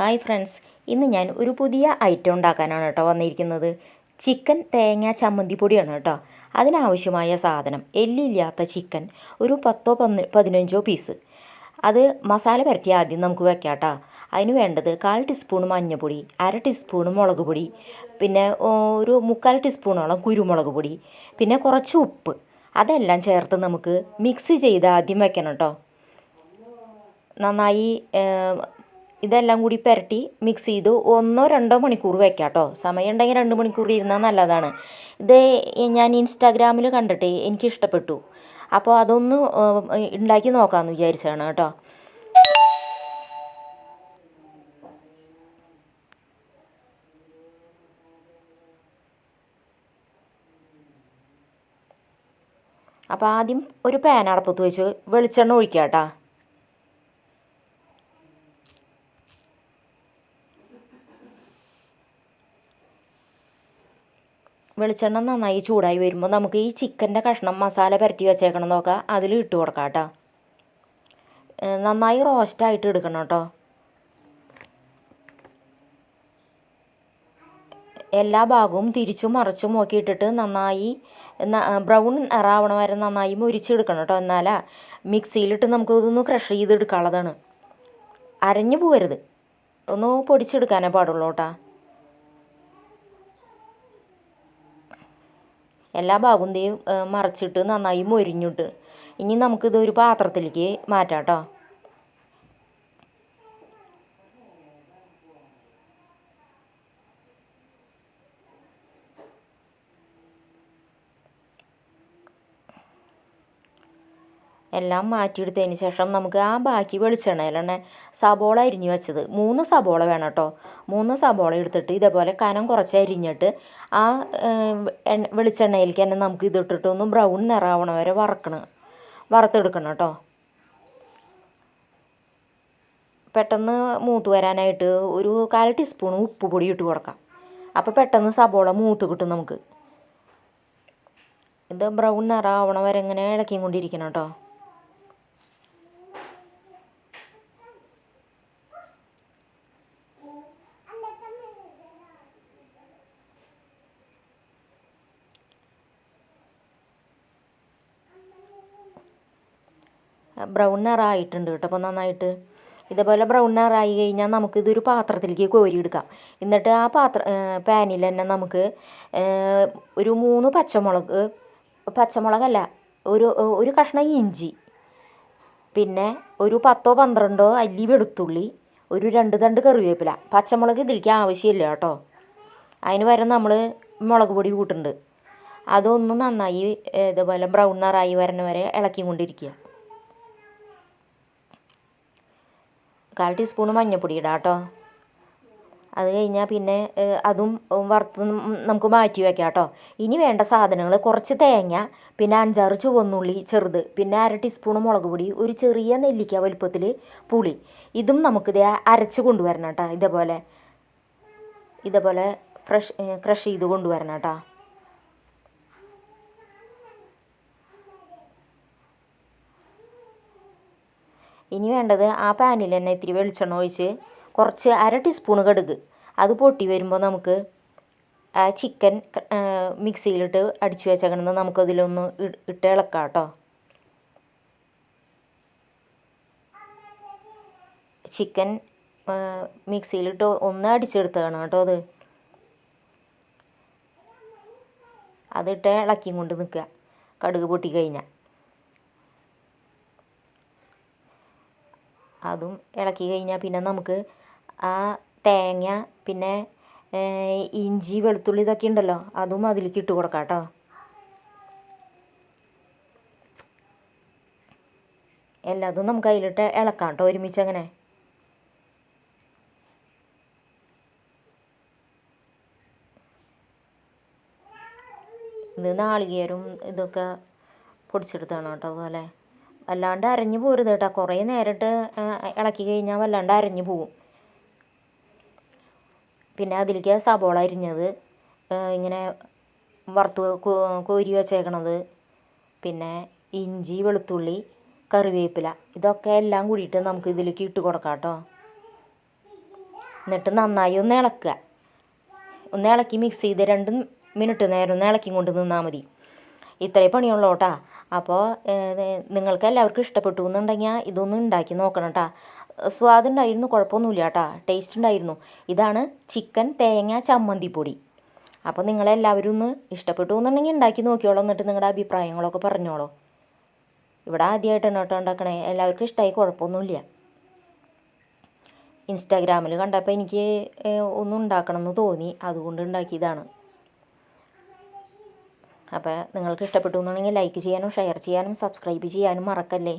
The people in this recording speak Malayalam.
ഹായ് ഫ്രണ്ട്സ് ഇന്ന് ഞാൻ ഒരു പുതിയ ഐറ്റം ഉണ്ടാക്കാനാണ് കേട്ടോ വന്നിരിക്കുന്നത്. ചിക്കൻ തേങ്ങ ചമ്മന്തി പൊടിയാണ് കേട്ടോ. അതിനാവശ്യമായ സാധനം എല്ലില്ലാത്ത ചിക്കൻ ഒരു പത്തോ പന്ന് പതിനഞ്ചോ പീസ്. അത് മസാല പുരട്ടി ആദ്യം നമുക്ക് വെക്കാം കേട്ടോ. അതിന് വേണ്ടത് കാൽ ടീസ്പൂൺ മഞ്ഞൾപ്പൊടി അര ടീസ്പൂൺ മുളക് പൊടി പിന്നെ ഒരു മുക്കാൽ ടീസ്പൂണോളം കുരുമുളക് പൊടി പിന്നെ കുറച്ച് ഉപ്പ്. അതെല്ലാം ചേർത്ത് നമുക്ക് മിക്സ് ചെയ്ത് ആദ്യം വെക്കണം കേട്ടോ. നന്നായി ഇതെല്ലാം കൂടി പുരട്ടി മിക്സ് ചെയ്ത്. ഒന്നോ രണ്ടോ മണിക്കൂർ വെക്കാം കേട്ടോ സമയം ഉണ്ടെങ്കിൽ രണ്ട് മണിക്കൂർ ഇരുന്നാൽ നല്ലതാണ്. ഇത് ഞാൻ ഇൻസ്റ്റാഗ്രാമിൽ കണ്ടിട്ട് എനിക്ക് ഇഷ്ടപ്പെട്ടു അപ്പോൾ അതൊന്ന് ഉണ്ടാക്കി നോക്കാമെന്ന് വിചാരിച്ചതാണ് കേട്ടോ. അപ്പോൾ ആദ്യം ഒരു പാൻ അടപ്പത്ത് വെച്ച്. വെളിച്ചെണ്ണ ഒഴിക്കാം കേട്ടോ. വെളിച്ചെണ്ണ നന്നായി ചൂടായി വരുമ്പോൾ നമുക്ക് ഈ ചിക്കന്റെ കഷ്ണം മസാല പുരട്ടി വെച്ചേക്കണം നോക്കാം അതിൽ ഇട്ട് കൊടുക്കാം കേട്ടോ. നന്നായി റോസ്റ്റായിട്ട് എടുക്കണം കേട്ടോ. എല്ലാ ഭാഗവും തിരിച്ചും മറിച്ചും നോക്കിയിട്ടിട്ട് നന്നായി ബ്രൗൺ നിറാവണ വരെ നന്നായി മുരിച്ചെടുക്കണം കേട്ടോ. എന്നാലാ മിക്സിയിലിട്ട് നമുക്ക് ഇതൊന്ന് ക്രഷ് ചെയ്തെടുക്കാനുള്ളതാണ്. അരഞ്ഞു പോകരുത് ഒന്ന് പൊടിച്ചെടുക്കാനേ പാടുള്ളൂ കേട്ടോ. എല്ലാ ഭാഗവും മറച്ചിട്ട് നന്നായി മൊരിഞ്ഞിട്ട്. ഇനി നമുക്കിത് ഒരു പാത്രത്തിലേക്ക് മാറ്റാം കേട്ടോ. എല്ലാം മാറ്റിയെടുത്തതിന് ശേഷം നമുക്ക് ആ ബാക്കി വെളിച്ചെണ്ണയിലാണ് സബോള അരിഞ്ഞ് വെച്ചത്. മൂന്ന് സബോള വേണം കേട്ടോ. മൂന്ന് സബോള എടുത്തിട്ട് ഇതേപോലെ കനം കുറച്ച് അരിഞ്ഞിട്ട് ആ വെളിച്ചെണ്ണയിലേക്ക് തന്നെ നമുക്ക് ഇതിട്ടിട്ട് ഒന്ന് ബ്രൗൺ നിറാവണ വരെ വറക്കണം. വറുത്തെടുക്കണം കേട്ടോ. പെട്ടെന്ന് മൂത്ത് വരാനായിട്ട് ഒരു കാൽ ടീസ്പൂൺ ഉപ്പ് പൊടി ഇട്ട് കൊടുക്കാം. അപ്പോൾ പെട്ടെന്ന് സബോള മൂത്ത് കിട്ടും നമുക്ക്. ഇത് ബ്രൗൺ നിറാവണ വരെ ഇങ്ങനെ ഇളക്കിയും കൊണ്ടിരിക്കണം കേട്ടോ. ബ്രൗൺ നിറമായിട്ടുണ്ട് കേട്ടോ. അപ്പോൾ നന്നായിട്ട് ഇതേപോലെ ബ്രൗൺ നിറമായി കഴിഞ്ഞാൽ നമുക്കിതൊരു പാത്രത്തിലേക്ക് കോരി എടുക്കാം എന്നിട്ട് ആ പാത്ര പാനിൽ തന്നെ നമുക്ക് ഒരു മൂന്ന് പച്ചമുളക് പച്ചമുളകല്ല ഒരു ഒരു കഷ്ണം ഇഞ്ചി പിന്നെ ഒരു പത്തോ പന്ത്രണ്ടോ അല്ലി വെളുത്തുള്ളി ഒരു രണ്ട് തണ്ട് കറിവേപ്പില. പച്ചമുളക് ഇതിലേക്ക് ആവശ്യമില്ല കേട്ടോ. അതിന് പകരം നമ്മൾ മുളക് പൊടി കൂട്ടുന്നുണ്ട് അതൊന്ന് നന്നായി ഇതേപോലെ ബ്രൗൺ നിറായി വരണ വരെ ഇളക്കി കൊണ്ടിരിക്കുക കാൽ ടീസ്പൂൺ മഞ്ഞൾപ്പൊടി ഇടാം കേട്ടോ. അത് കഴിഞ്ഞാൽ പിന്നെ അതും വറുത്ത് നമുക്ക് മാറ്റി വെക്കാം കേട്ടോ. ഇനി വേണ്ട സാധനങ്ങൾ കുറച്ച് തേങ്ങ പിന്നെ അഞ്ചാറ് ചുവന്നുള്ളി ചെറുത് പിന്നെ അര ടീസ്പൂൺ മുളക് പൊടി ഒരു ചെറിയ നെല്ലിക്ക വലുപ്പത്തിൽ പുളി. ഇതും നമുക്കിത് അരച്ച് കൊണ്ടുവരണം കേട്ടോ ഇതേപോലെ. ഇതേപോലെ ഫ്രഷ് ക്രഷ് ചെയ്ത് കൊണ്ടുവരണം കേട്ടോ. ഇനി വേണ്ടത് ആ പാനിൽ തന്നെ ഇത്തിരി വെളിച്ചെണ്ണ ഒഴിച്ച് കുറച്ച് അര ടീസ്പൂൺ കടുക്. അത് പൊട്ടി വരുമ്പോൾ നമുക്ക് ആ ചിക്കൻ മിക്സിയിലിട്ട് അടിച്ചു വെച്ചേക്കണമെന്ന് നമുക്കതിലൊന്ന് ഇട്ട് ഇളക്കാം കേട്ടോ. ചിക്കൻ മിക്സിയിലിട്ട് ഒന്ന് അടിച്ചെടുത്തതാണ് കേട്ടോ അത്. അതിട്ട് ഇളക്കിയും കൊണ്ട് നിൽക്കുക. കടുക് പൊട്ടി കഴിഞ്ഞാൽ അതും ഇളക്കി കഴിഞ്ഞാൽ പിന്നെ നമുക്ക് ആ തേങ്ങ പിന്നെ ഇഞ്ചി വെളുത്തുള്ളി ഇതൊക്കെ ഉണ്ടല്ലോ അതും അതിലേക്ക് ഇട്ട് കൊടുക്കാം കേട്ടോ. എല്ലാതും നമുക്ക് അതിലിട്ട് ഇളക്കാം കേട്ടോ ഒരുമിച്ച് അങ്ങനെ. ഇത് നാളികേരും ഇതൊക്കെ പൊടിച്ചെടുത്താണ് കേട്ടോ അതുപോലെ. വല്ലാണ്ട് അരഞ്ഞു പോരുത് കേട്ടോ. കുറേ നേരിട്ട് ഇളക്കി കഴിഞ്ഞാൽ വല്ലാണ്ട് അരഞ്ഞു പോവും. പിന്നെ അതിലേക്ക് സബോള അരിഞ്ഞത് ഇങ്ങനെ വറുത്ത് കോരി വെച്ചേക്കണത്. പിന്നെ ഇഞ്ചി വെളുത്തുള്ളി കറിവേപ്പില ഇതൊക്കെ എല്ലാം കൂടിയിട്ട് നമുക്ക് ഇതിലേക്ക് ഇട്ട് കൊടുക്കാം കേട്ടോ. എന്നിട്ട് നന്നായി ഒന്ന് ഇളക്കുക. ഒന്ന് ഇളക്കി മിക്സ് ചെയ്ത് രണ്ട് മിനിറ്റ് നേരം ഒന്ന് ഇളക്കി കൊണ്ട് നിന്നാൽ മതി. ഇത്രയും പണിയുള്ളൂ കേട്ടാ. അപ്പോൾ നിങ്ങൾക്ക് എല്ലാവർക്കും ഇഷ്ടപ്പെട്ടു എന്നുണ്ടെങ്കിൽ ഇതൊന്ന് ഉണ്ടാക്കി നോക്കണം കേട്ടോ സ്വാദുണ്ടായിരുന്നു കുഴപ്പമൊന്നുമില്ല കേട്ടോ ടേസ്റ്റ് ഉണ്ടായിരുന്നു ഇതാണ് ചിക്കൻ തേങ്ങ ചമ്മന്തിപ്പൊടി അപ്പോൾ നിങ്ങളെല്ലാവരും ഒന്ന് ഇഷ്ടപ്പെട്ടു എന്നുണ്ടെങ്കിൽ ഉണ്ടാക്കി നോക്കിയോളൂ എന്നിട്ട് നിങ്ങളുടെ അഭിപ്രായങ്ങളൊക്കെ പറഞ്ഞോളൂ. ഇവിടെ ആദ്യമായിട്ടാണ് കേട്ടോ ഉണ്ടാക്കണേ എല്ലാവർക്കും ഇഷ്ടമായി കുഴപ്പമൊന്നുമില്ല ഇൻസ്റ്റാഗ്രാമിൽ കണ്ടപ്പോൾ എനിക്ക് ഒന്നും ഉണ്ടാക്കണം എന്ന് തോന്നി. അതുകൊണ്ട് ഉണ്ടാക്കിയതാണ് അപ്പോൾ നിങ്ങൾക്ക് ഇഷ്ടപ്പെട്ടു എന്നുണ്ടെങ്കിൽ ലൈക്ക് ചെയ്യാനും ഷെയർ ചെയ്യാനും സബ്സ്ക്രൈബ് ചെയ്യാനും മറക്കല്ലേ?